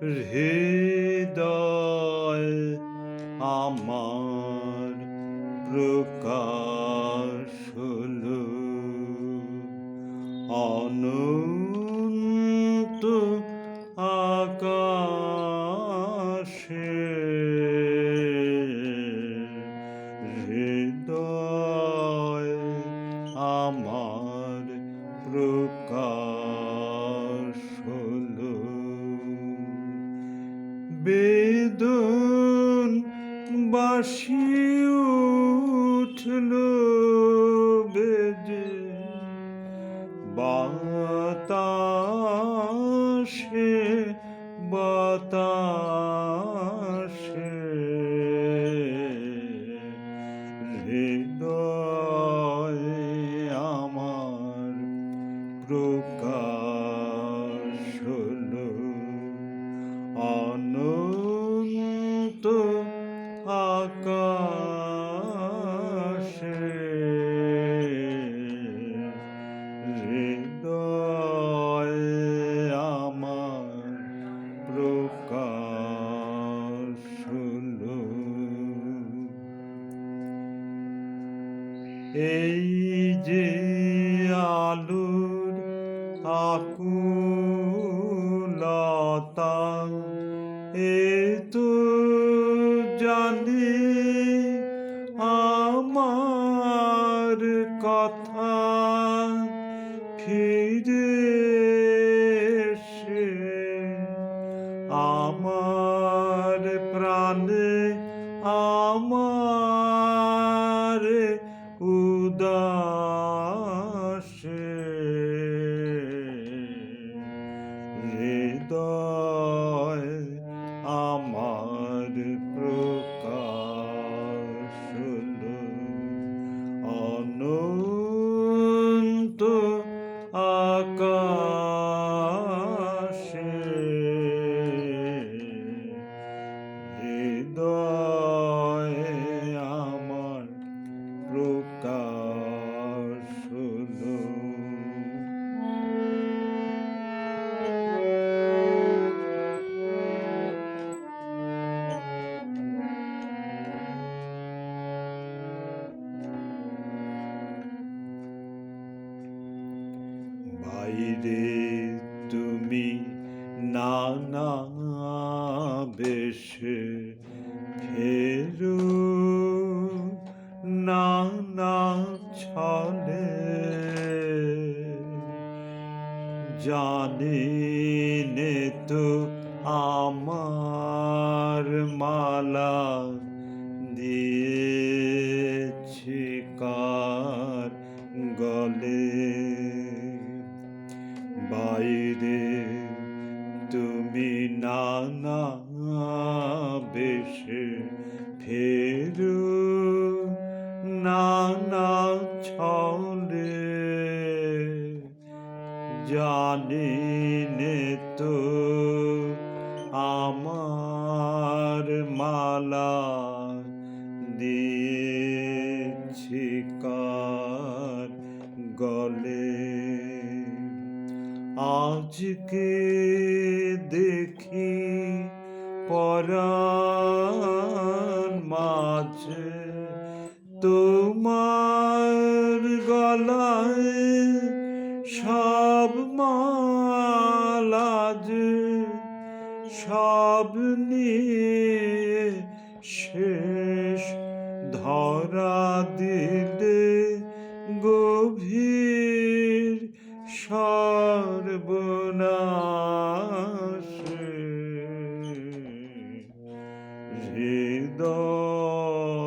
হৃদয় আমার প্রকাশ হলো। অনন্ত আকাশে হৃদয় বেদন বাসি উঠল বেদে। বাতাসে এই যে আলুর আকুলতা এ বাইরে তুমি নানা বেশে ফেরো, নানা ছলে জানি নে তো আমার মালা দিয়েছি কার গলে। বাইরে তুমি নানা বেশে ফেরু নানা ছলে। জানি নে তো আজকে দেখি পরাণ মাঝে তোমার গলায় সব মালাজ সব নিয়ে শেষ ধরা দিলে গভীর সর্বনা Oh.